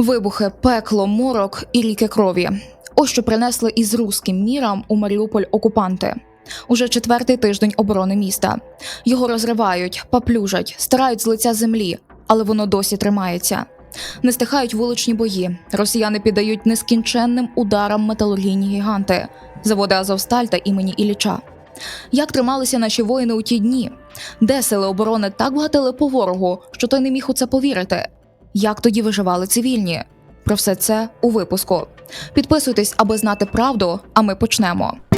Вибухи, пекло, морок і ріки крові. Ось що принесли із руським міром у Маріуполь окупанти. Уже четвертий тиждень оборони міста. Його розривають, паплюжать, стирають з лиця землі, але воно досі тримається. Не стихають вуличні бої. Росіяни піддають нескінченним ударам металургійні гіганти, заводи Азовсталь та імені Ілліча. Як трималися наші воїни у ті дні? Де сили оборони так багатили по ворогу, що той не міг у це повірити? Як тоді виживали цивільні? Про все це у випуску. Підписуйтесь, аби знати правду, а ми почнемо. –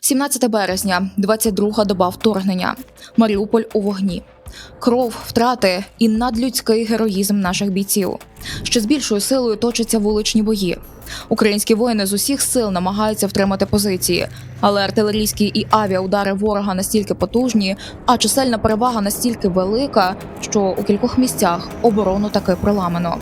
17 березня, 22 доба вторгнення. Маріуполь у вогні. Кров, втрати і надлюдський героїзм наших бійців. Ще з більшою силою точаться вуличні бої. Українські воїни з усіх сил намагаються втримати позиції, але артилерійські і авіаудари ворога настільки потужні, а чисельна перевага настільки велика, що у кількох місцях оборону таки проламано.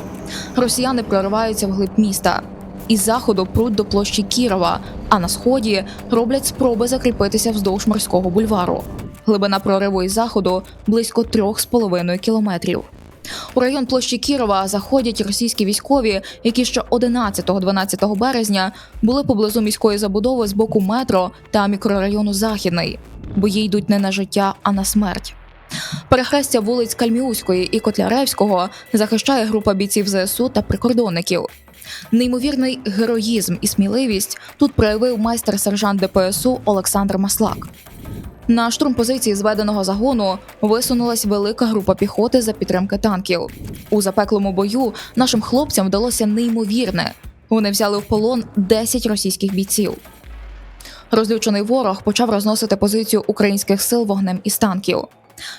Росіяни прориваються вглиб міста. Із заходу пруть до площі Кірова, а на сході роблять спроби закріпитися вздовж морського бульвару. Глибина прориву із заходу близько 3,5 кілометрів. У район площі Кірова заходять російські військові, які ще 11-12 березня були поблизу міської забудови з боку метро та мікрорайону Західний. Бої йдуть не на життя, а на смерть. Перехрестя вулиць Кальміуської і Котляревського захищає група бійців ЗСУ та прикордонників. Неймовірний героїзм і сміливість тут проявив майстер-сержант ДПСУ Олександр Маслак. На штурм позиції зведеного загону висунулась велика група піхоти за підтримки танків. У запеклому бою нашим хлопцям вдалося неймовірне. Вони взяли в полон 10 російських бійців. Розлючений ворог почав розносити позицію українських сил вогнем із танків.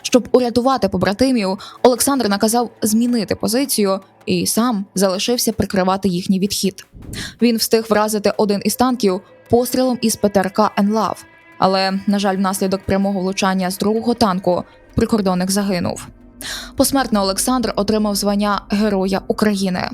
Щоб урятувати побратимів, Олександр наказав змінити позицію і сам залишився прикривати їхній відхід. Він встиг вразити один із танків пострілом із ПТРК «Енлав», але, на жаль, внаслідок прямого влучання з другого танку прикордонник загинув. Посмертно Олександр отримав звання Героя України.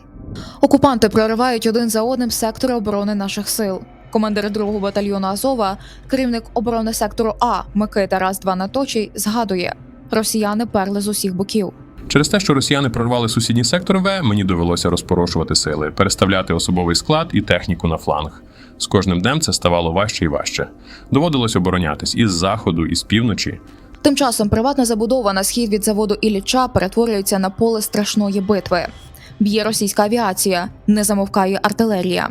Окупанти проривають один за одним сектори оборони наших сил. Командир 2-го батальйону Азова, керівник оборони сектору А Микита Раз 2 Наточий, згадує: росіяни перли з усіх боків. Через те, що росіяни прорвали сусідній сектор В, мені довелося розпорошувати сили, переставляти особовий склад і техніку на фланг. З кожним днем це ставало важче і важче. Доводилось оборонятись із заходу, і з півночі. Тим часом приватна забудова на схід від заводу Ілліча перетворюється на поле страшної битви. Б'є російська авіація, не замовкає артилерія.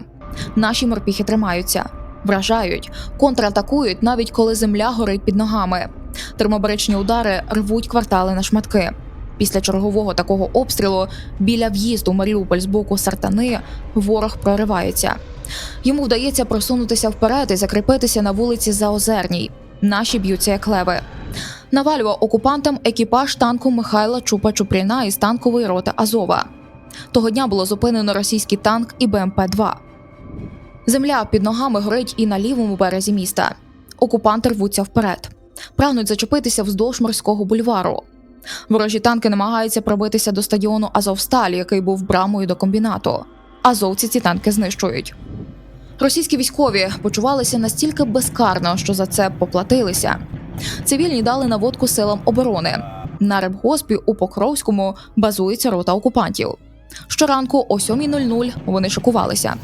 Наші морпіхи тримаються, вражають, контратакують, навіть коли земля горить під ногами. Термобаричні удари рвуть квартали на шматки. Після чергового такого обстрілу біля в'їзду Маріуполь з боку Сартани ворог проривається. Йому вдається просунутися вперед і закріпитися на вулиці Заозерній. Наші б'ються як леви. Навалював окупантам екіпаж танку Михайла Чупа Чупріна із танкової роти Азова. Того дня було зупинено російський танк і БМП-2. Земля під ногами горить і на лівому березі міста. Окупанти рвуться вперед, прагнуть зачепитися вздовж морського бульвару. Ворожі танки намагаються пробитися до стадіону Азовсталь, який був брамою до комбінату. Азовці ці танки знищують. Російські військові почувалися настільки безкарно, що за це поплатилися. Цивільні дали наводку силам оборони. На рибгоспі у Покровському базується рота окупантів. Щоранку о 7.00 вони шокувалися.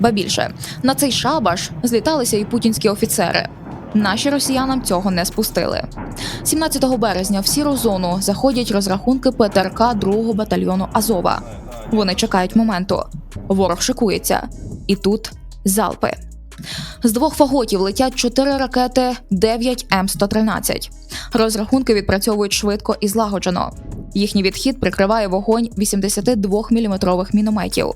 Ба більше на цей шабаш зліталися і путінські офіцери. Наші росіянам цього не спустили. 17 березня в сіру зону заходять розрахунки ПТРК 2-го батальйону Азова. Вони чекають моменту. Ворог шикується. І тут залпи. З двох фаготів летять чотири ракети 9 М113. Розрахунки відпрацьовують швидко і злагоджено. Їхній відхід прикриває вогонь 82-мм мінометів.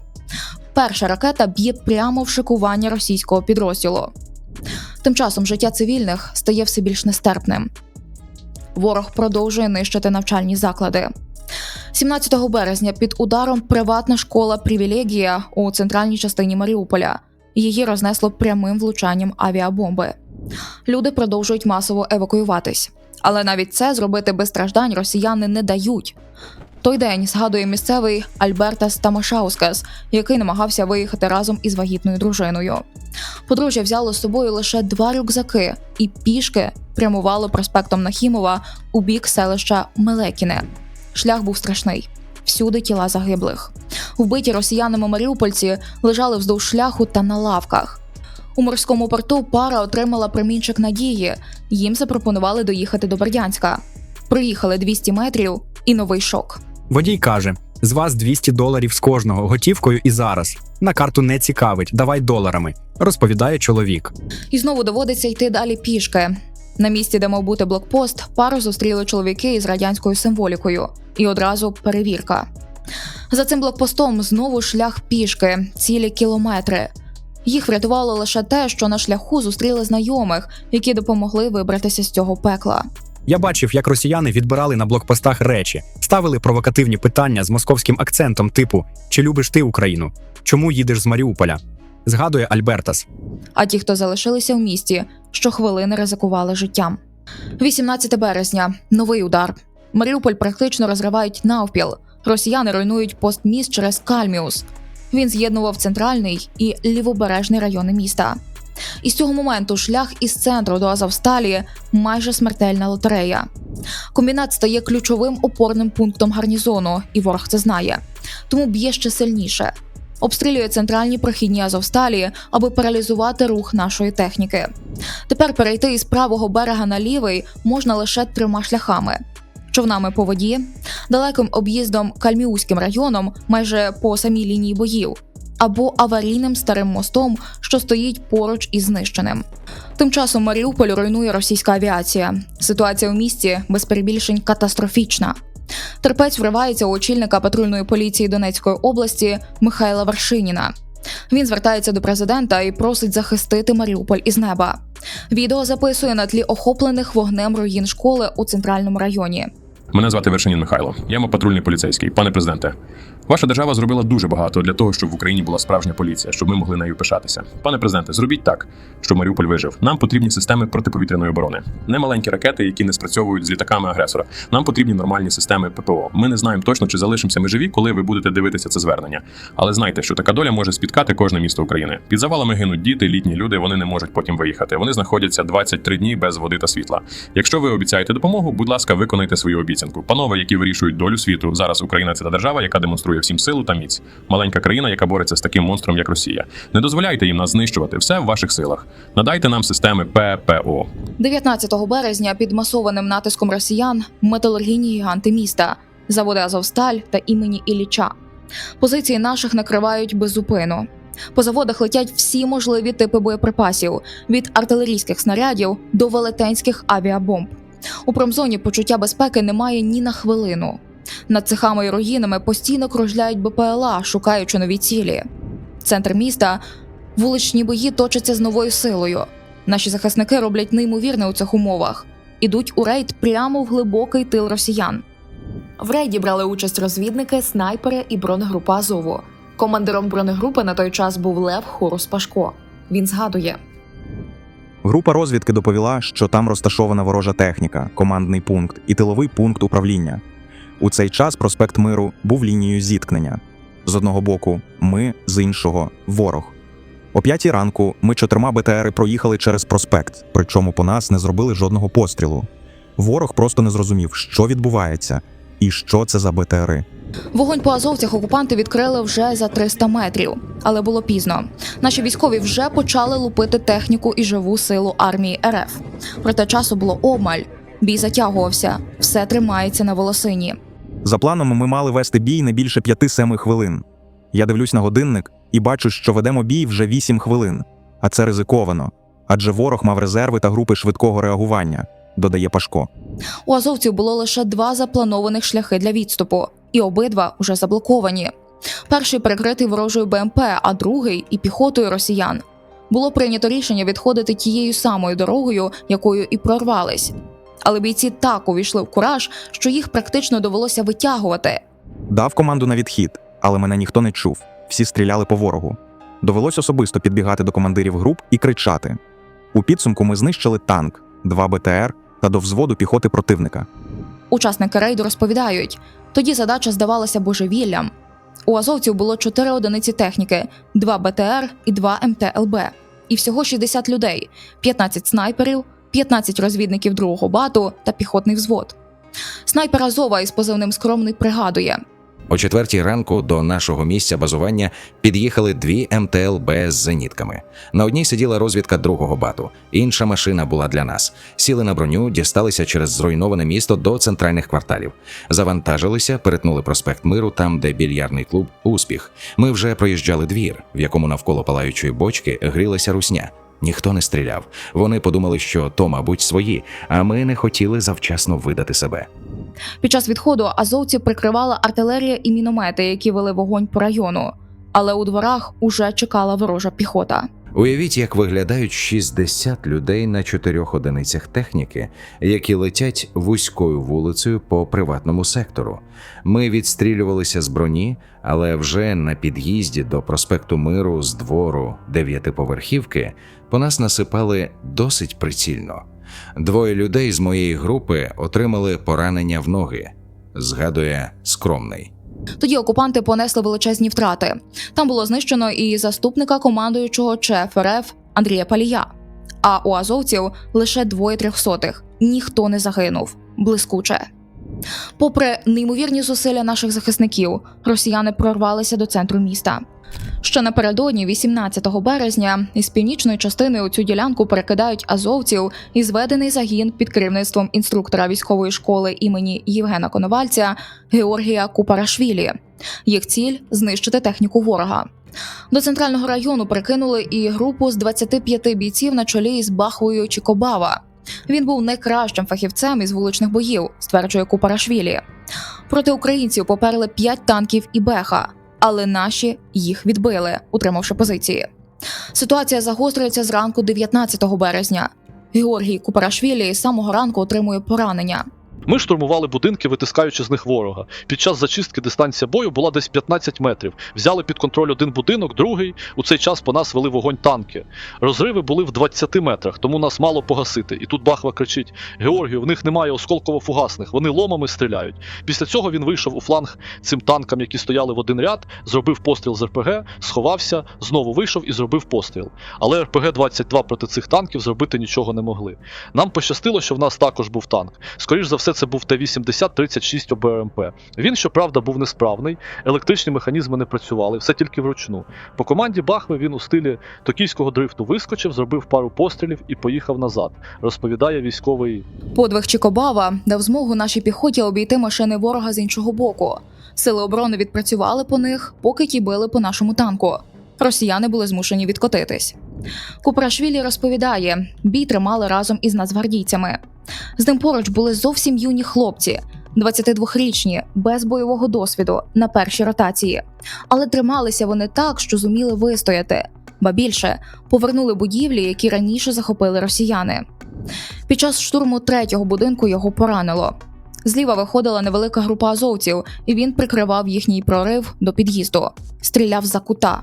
Перша ракета б'є прямо в шикування російського підрозділу. Тим часом життя цивільних стає все більш нестерпним. Ворог продовжує нищити навчальні заклади. 17 березня під ударом приватна школа Привілегія у центральній частині Маріуполя. Її рознесло прямим влучанням авіабомби. Люди продовжують масово евакуюватись, але навіть це зробити без страждань росіяни не дають. Той день згадує місцевий Альбертас Тамашаускас, який намагався виїхати разом із вагітною дружиною. Подружжя взяло з собою лише два рюкзаки і пішки прямувало проспектом Нахімова у бік селища Мелекіне. Шлях був страшний. Всюди тіла загиблих. Вбиті росіянами маріупольці лежали вздовж шляху та на лавках. У морському порту пара отримала промінчик надії. Їм запропонували доїхати до Бердянська. Проїхали 200 метрів і новий шок. Водій каже: з вас 200 доларів з кожного готівкою і зараз. На карту не цікавить, давай доларами, розповідає чоловік. І знову доводиться йти далі пішки. На місці, де мав бути блокпост, пару зустріли чоловіки із радянською символікою, і одразу перевірка. За цим блокпостом знову шлях пішки, цілі кілометри. Їх врятувало лише те, що на шляху зустріли знайомих, які допомогли вибратися з цього пекла. Я бачив, як росіяни відбирали на блокпостах речі, ставили провокативні питання з московським акцентом, типу: Чи любиш ти Україну? Чому їдеш з Маріуполя? Згадує Альбертас. А ті, хто залишилися в місті, щохвилини ризикували життям. 18 березня новий удар. Маріуполь практично розривають навпіл. Росіяни руйнують постміст через Кальміус. Він з'єднував центральний і лівобережний райони міста. І з цього моменту шлях із центру до Азовсталі майже смертельна лотерея. Комбінат стає ключовим опорним пунктом гарнізону, і ворог це знає. Тому б'є ще сильніше. Обстрілює центральні прохідні Азовсталі, аби паралізувати рух нашої техніки. Тепер перейти із правого берега на лівий можна лише трьома шляхами: човнами по воді, далеким об'їздом Кальміуським районом, майже по самій лінії боїв, або аварійним старим мостом, що стоїть поруч із знищеним. Тим часом Маріуполь руйнує російська авіація. Ситуація у місті без перебільшень катастрофічна. Терпець вривається у очільника патрульної поліції Донецької області Михайла Варшиніна. Він звертається до президента і просить захистити Маріуполь із неба. Відео записує на тлі охоплених вогнем руїн школи у центральному районі. Мене звати Вершинін Михайло. Я патрульний поліцейський. Пане президенте, ваша держава зробила дуже багато для того, щоб в Україні була справжня поліція, щоб ми могли нею пишатися. Пане президенте, зробіть так, щоб Маріуполь вижив. Нам потрібні системи протиповітряної оборони, не маленькі ракети, які не спрацьовують з літаками агресора. Нам потрібні нормальні системи ППО. Ми не знаємо точно, чи залишимося ми живі, коли ви будете дивитися це звернення. Але знайте, що така доля може спіткати кожне місто України. Під завалами гинуть діти, літні люди. Вони не можуть потім виїхати. Вони знаходяться 23 дні без води та світла. Якщо ви обіцяєте допомогу, будь ласка, виконайте свою обіцянку. Панове, які вирішують долю світу. Зараз Україна це та держава, яка демонструє всім силу та міць. Маленька країна, яка бореться з таким монстром, як Росія. Не дозволяйте їм нас знищувати. Все в ваших силах. Надайте нам системи ППО. 19 березня під масованим натиском росіян металургійні гіганти міста, заводи Азовсталь та імені Ілліча. Позиції наших накривають без зупину. По заводах летять всі можливі типи боєприпасів від артилерійських снарядів до велетенських авіабомб. У промзоні почуття безпеки немає ні на хвилину. Над цехами і руїнами постійно кружляють БПЛА, шукаючи нові цілі. Центр міста вуличні бої точаться з новою силою. Наші захисники роблять неймовірне у цих умовах. Ідуть у рейд прямо в глибокий тил росіян. В рейді брали участь розвідники, снайпери і бронегрупа Азову. Командиром бронегрупи на той час був Лев Хорус Пашко. Він згадує: Група розвідки доповіла, що там розташована ворожа техніка, командний пункт і тиловий пункт управління. У цей час проспект Миру був лінією зіткнення. З одного боку ми, з іншого ворог. О п'ятій ранку ми чотирма БТРи проїхали через проспект, причому по нас не зробили жодного пострілу. Ворог просто не зрозумів, що відбувається і що це за БТРи. Вогонь по азовцях окупанти відкрили вже за 300 метрів, але було пізно. Наші військові вже почали лупити техніку і живу силу армії РФ. Проте часу було обмаль. Бій затягувався, все тримається на волосині. За планом ми мали вести бій не більше 5-7 хвилин. Я дивлюсь на годинник і бачу, що ведемо бій вже 8 хвилин. А це ризиковано. Адже ворог мав резерви та групи швидкого реагування, додає Пашко. У азовців було лише два запланованих шляхи для відступу, і обидва вже заблоковані. Перший перекритий ворожою БМП, а другий і піхотою росіян. Було прийнято рішення відходити тією самою дорогою, якою і прорвались. Але бійці так увійшли в кураж, що їх практично довелося витягувати. Дав команду на відхід, але мене ніхто не чув. Всі стріляли по ворогу. Довелось особисто підбігати до командирів груп і кричати. У підсумку ми знищили танк, два БТР та до взводу піхоти противника. Учасники рейду розповідають, Тоді задача здавалася божевіллям. У азовців було 4 одиниці техніки, 2 БТР і 2 МТЛБ. І всього 60 людей, 15 снайперів, 15 розвідників другого бату та піхотний взвод. Снайпер Азова із позивним скромний пригадує: О четвертій ранку до нашого місця базування під'їхали дві МТЛБ з зенітками. На одній сиділа розвідка другого бату, інша машина була для нас. Сіли на броню, дісталися через зруйноване місто до центральних кварталів. Завантажилися, перетнули проспект Миру, там, де більярдний клуб Успіх. Ми вже проїжджали двір, в якому навколо палаючої бочки грілася русня. Ніхто не стріляв. Вони подумали, що то, мабуть, свої, а ми не хотіли завчасно видати себе. під час відходу азовців прикривала артилерія і міномети, які вели вогонь по району. Але у дворах уже чекала ворожа піхота. Уявіть, як виглядають 60 людей на чотирьох одиницях техніки, які летять вузькою вулицею по приватному сектору. Ми відстрілювалися з броні, але вже на під'їзді до проспекту Миру з двору дев'ятиповерхівки по нас насипали досить прицільно. Двоє людей з моєї групи отримали поранення в ноги. Згадує скромний. Тоді окупанти понесли величезні втрати. Там було знищено і заступника командуючого ЧФ РФ Андрія Палія. А у азовців лише двоє трьохсотих. Ніхто не загинув. Блискуче. Попри неймовірні зусилля наших захисників, росіяни прорвалися до центру міста. Ще напередодні, 18 березня, із північної частини у цю ділянку перекидають азовців і зведений загін під керівництвом інструктора військової школи імені Євгена Коновальця Георгія Купарашвілі. Їх ціль знищити техніку ворога. До центрального району прикинули і групу з 25 бійців на чолі із Бахвою Чікобава. Він був найкращим фахівцем із вуличних боїв, стверджує Купарашвілі. Проти українців поперли 5 танків і беха, але наші їх відбили, утримавши позиції. Ситуація загострюється зранку 19 березня. Георгій Купарашвілі з самого ранку отримує поранення. Ми штурмували будинки, витискаючи з них ворога. Під час зачистки дистанція бою була десь 15 метрів. Взяли під контроль один будинок, другий. У цей час по нас вели вогонь танки. Розриви були в 20 метрах, тому нас мало погасити. І тут Бахва кричить: Георгію, в них немає осколково-фугасних, вони ломами стріляють. Після цього він вийшов у фланг цим танкам, які стояли в один ряд, зробив постріл з РПГ, сховався, знову вийшов і зробив постріл. Але РПГ-22 проти цих танків зробити нічого не могли. Нам пощастило, що в нас також був танк. Скоріш за все, це був Т-80-36 ОБРМП. Він, щоправда, був несправний, електричні механізми не працювали, все тільки вручну. По команді Бахви він у стилі токійського дрифту вискочив, зробив пару пострілів і поїхав назад, розповідає військовий Подвиг Чікобава дав змогу нашій піхоті обійти машини ворога з іншого боку. Сили оборони відпрацювали по них, поки ті били по нашому танку. Росіяни були змушені відкотитись. Купрашвілі розповідає, бій тримали разом із нацгвардійцями. З ним поруч були зовсім юні хлопці, 22-річні, без бойового досвіду на першій ротації. Але трималися вони так, що зуміли вистояти. Ба більше повернули будівлі, які раніше захопили росіяни. Під час штурму третього будинку його поранило. Зліва виходила невелика група азовців, і він прикривав їхній прорив до під'їзду. Стріляв за кута.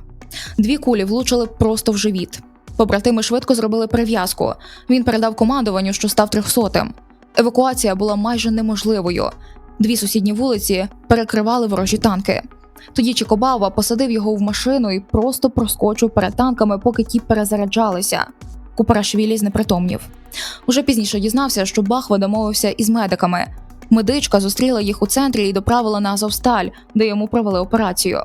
Дві кулі влучили просто в живіт. Побратими швидко зробили перев'язку. Він передав командуванню, що став трьохсотим. Евакуація була майже неможливою. Дві сусідні вулиці перекривали ворожі танки. Тоді Чікобава посадив його в машину і просто проскочив перед танками, поки ті перезаряджалися. Купарашвілі знепритомнів. Уже пізніше дізнався, що Бахва домовився із медиками. Медичка зустріла їх у центрі і доправила на Азовсталь, де йому провели операцію.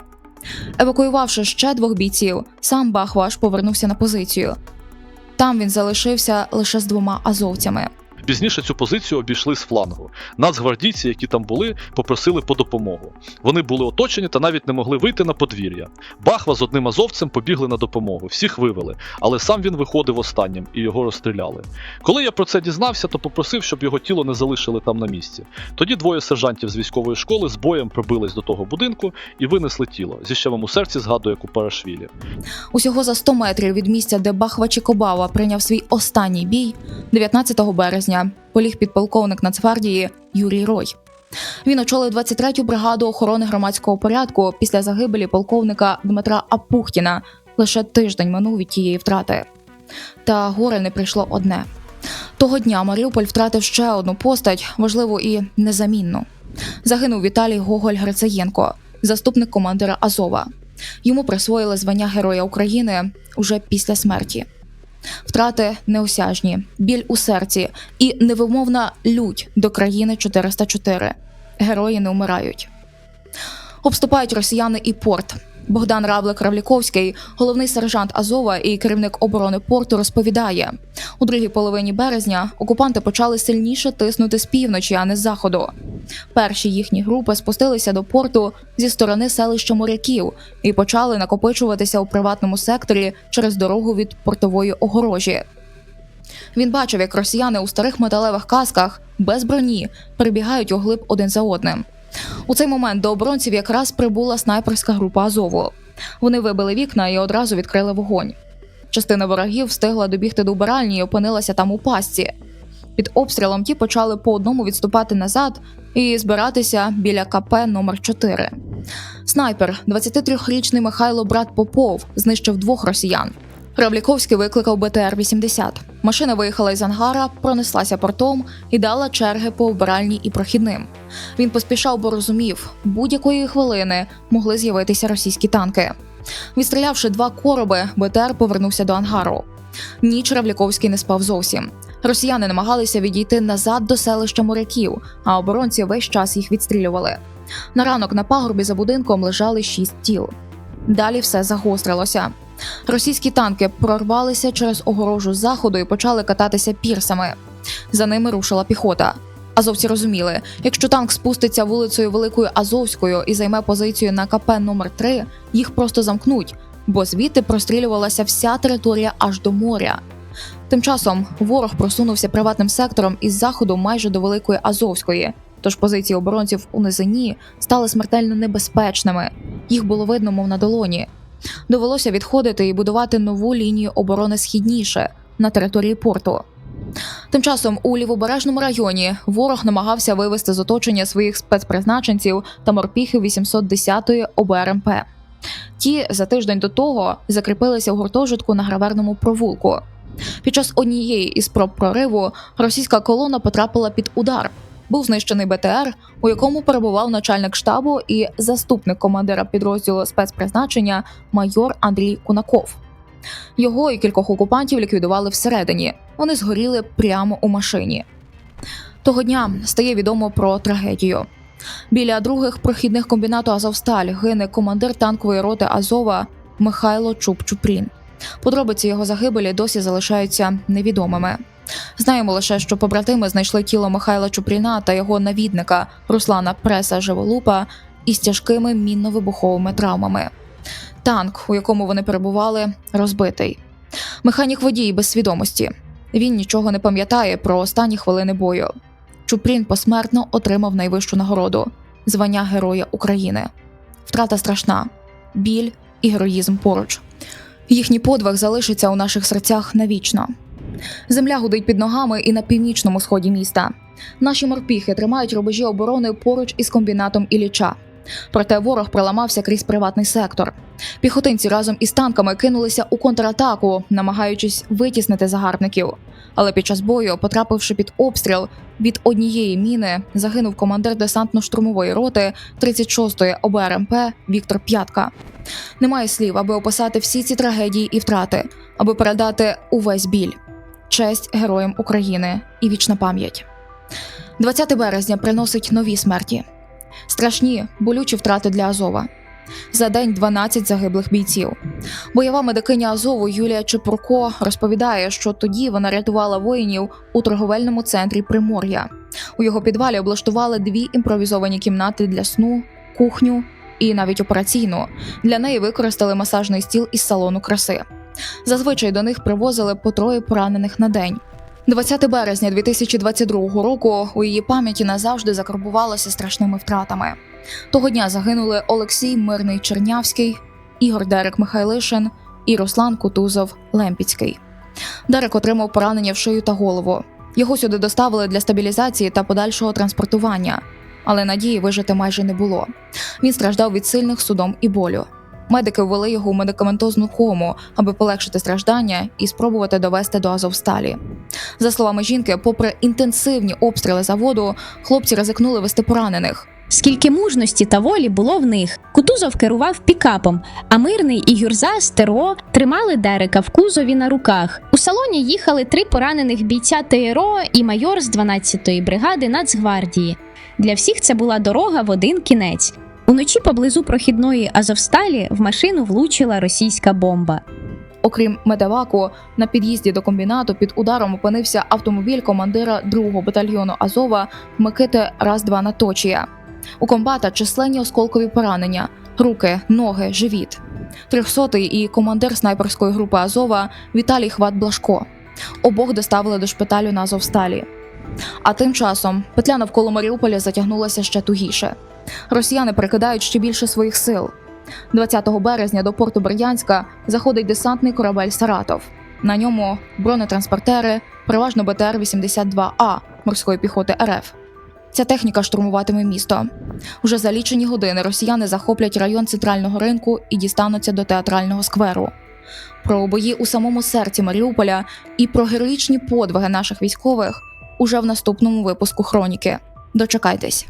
Евакуювавши ще двох бійців, сам Бахваш повернувся на позицію. Там він залишився лише з двома азовцями. Пізніше цю позицію обійшли з флангу. Нацгвардійці, які там були, попросили по допомогу. Вони були оточені та навіть не могли вийти на подвір'я. Бахва з одним азовцем побігли на допомогу, всіх вивели, але сам він виходив останнім і його розстріляли. Коли я про це дізнався, то попросив, щоб його тіло не залишили там на місці. Тоді двоє сержантів з військової школи з боєм пробились до того будинку і винесли тіло. Зі щемом у серці згадує Купарашвілі. Усього за 100 метрів від місця, де Бахва Чікобава прийняв свій останній бій, 19 березня, поліг підполковник Нацгвардії Юрій Рой. Він очолив 23-ю бригаду охорони громадського порядку після загибелі полковника Дмитра Апухтіна. Лише тиждень минув від тієї втрати. Та горе не прийшло одне. Того дня Маріуполь втратив ще одну постать, важливу і незамінну. Загинув Віталій Гоголь Грицаєнко, заступник командира Азова. Йому присвоїли звання Героя України уже після смерті. Втрати неосяжні, біль у серці і невимовна лють до країни 404. Герої не вмирають. Обступають росіяни і порт. Богдан Равлик Равліковський, головний сержант Азова і керівник оборони порту, розповідає: у другій половині березня окупанти почали сильніше тиснути з півночі, а не з заходу. Перші їхні групи спустилися до порту зі сторони селища моряків і почали накопичуватися у приватному секторі через дорогу від портової огорожі. Він бачив, як росіяни у старих металевих касках без броні перебігають углиб один за одним. У цей момент до оборонців якраз прибула снайперська група Азову. Вони вибили вікна і одразу відкрили вогонь. Частина ворогів встигла добігти до убиральні і опинилася там у пастці. Під обстрілом ті почали по одному відступати назад і збиратися біля КП номер 4 Снайпер, 23-річний Михайло Брат Попов, знищив двох росіян. Равліковський викликав БТР-80. Машина виїхала із ангара, пронеслася портом і дала черги по вбиральні і прохідним. Він поспішав, бо розумів, будь-якої хвилини могли з'явитися російські танки. Відстрілявши два короби, БТР повернувся до ангару. Ніч Равліковський не спав зовсім. Росіяни намагалися відійти назад до селища моряків, а оборонці весь час їх відстрілювали. На ранок на пагорбі за будинком лежали шість тіл. Далі все загострилося. Російські танки прорвалися через огорожу заходу і почали кататися пірсами. За ними рушила піхота. Азовці розуміли, якщо танк спуститься вулицею Великою Азовською і займе позицію на КП номер 3 їх просто замкнуть, бо звідти прострілювалася вся територія аж до моря. Тим часом ворог просунувся приватним сектором із заходу майже до Великої Азовської, тож позиції оборонців у низині стали смертельно небезпечними. Їх було видно, мов на долоні. Довелося відходити і будувати нову лінію оборони східніше на території порту. Тим часом у лівобережному районі ворог намагався вивести з оточення своїх спецпризначенців та морпіхів 810-ї ОБРМП. Ті за тиждень до того закріпилися у гуртожитку на граверному провулку. Під час однієї із проб прориву російська колона потрапила під удар. Був знищений БТР, у якому перебував начальник штабу і заступник командира підрозділу спецпризначення майор Андрій Кунаков. Його і кількох окупантів ліквідували всередині. Вони згоріли прямо у машині. Того дня стає відомо про трагедію. Біля других прохідних комбінату Азовсталь гине командир танкової роти Азова Михайло Чуп-Чупрін. Подробиці його загибелі досі залишаються невідомими. Знаємо лише, що побратими знайшли тіло Михайла Чупріна та його навідника Руслана Преса Живолупа із тяжкими мінно-вибуховими травмами. Танк, у якому вони перебували, розбитий. Механік водій без свідомості. Він нічого не пам'ятає про останні хвилини бою. Чупрін посмертно отримав найвищу нагороду звання Героя України. Втрата страшна, біль і героїзм поруч. Їхній подвиг залишиться у наших серцях навічно. Земля гудить під ногами і на північному сході міста. Наші морпіхи тримають рубежі оборони поруч із комбінатом Ілліча. Проте ворог проламався крізь приватний сектор. Піхотинці разом із танками кинулися у контратаку, намагаючись витіснити загарбників. Але під час бою, потрапивши під обстріл, від однієї міни загинув командир десантно-штурмової роти 36-ї ОБРМП Віктор П'ятка. Немає слів, аби описати всі ці трагедії і втрати, аби передати увесь біль, честь героям України і вічна пам'ять. 20 березня приносить нові смерті. Страшні, болючі втрати для Азова. За день 12 загиблих бійців. Бойова медикиня Азову Юлія Чепурко розповідає, що тоді вона рятувала воїнів у торговельному центрі Примор'я. У його підвалі облаштували дві імпровізовані кімнати для сну, кухню і навіть операційну. Для неї використали масажний стіл із салону краси. Зазвичай до них привозили по троє поранених на день. 20 березня 2022 року у її пам'яті назавжди закарбувалося страшними втратами. Того дня загинули Олексій Мирний Чернявський, Ігор Дерек Михайлишин і Руслан Кутузов Лемпіцький. Дерек отримав поранення в шию та голову. Його сюди доставили для стабілізації та подальшого транспортування, але надії вижити майже не було. Він страждав від сильних судом і болю. Медики ввели його у медикаментозну кому, аби полегшити страждання і спробувати довести до Азовсталі. За словами жінки, попри інтенсивні обстріли заводу, хлопці ризикнули вести поранених. Скільки мужності та волі було в них. Кутузов керував пікапом, а мирний і Гюрза з тримали Дерека в кузові на руках. У салоні їхали три поранених бійця ТРО і майор з 12-ї бригади Нацгвардії. Для всіх це була дорога в один кінець. Уночі поблизу прохідної Азовсталі в машину влучила російська бомба. Окрім медеваку, на під'їзді до комбінату під ударом опинився автомобіль командира 2-го батальйону Азова Микити Раз-2 Наточія. У комбата численні осколкові поранення, руки, ноги, живіт. Трьохсотий і командир снайперської групи Азова Віталій Хват Блашко. Обох доставили до шпиталю на Азовсталі. А тим часом петля навколо Маріуполя затягнулася ще тугіше. Росіяни перекидають ще більше своїх сил. 20 березня до порту Бердянська заходить десантний корабель Саратов. На ньому бронетранспортери, переважно БТР-82А морської піхоти РФ. Ця техніка штурмуватиме місто. Уже за лічені години росіяни захоплять район центрального ринку і дістануться до театрального скверу. Про бої у самому серці Маріуполя і про героїчні подвиги наших військових уже в наступному випуску хроніки. Дочекайтесь.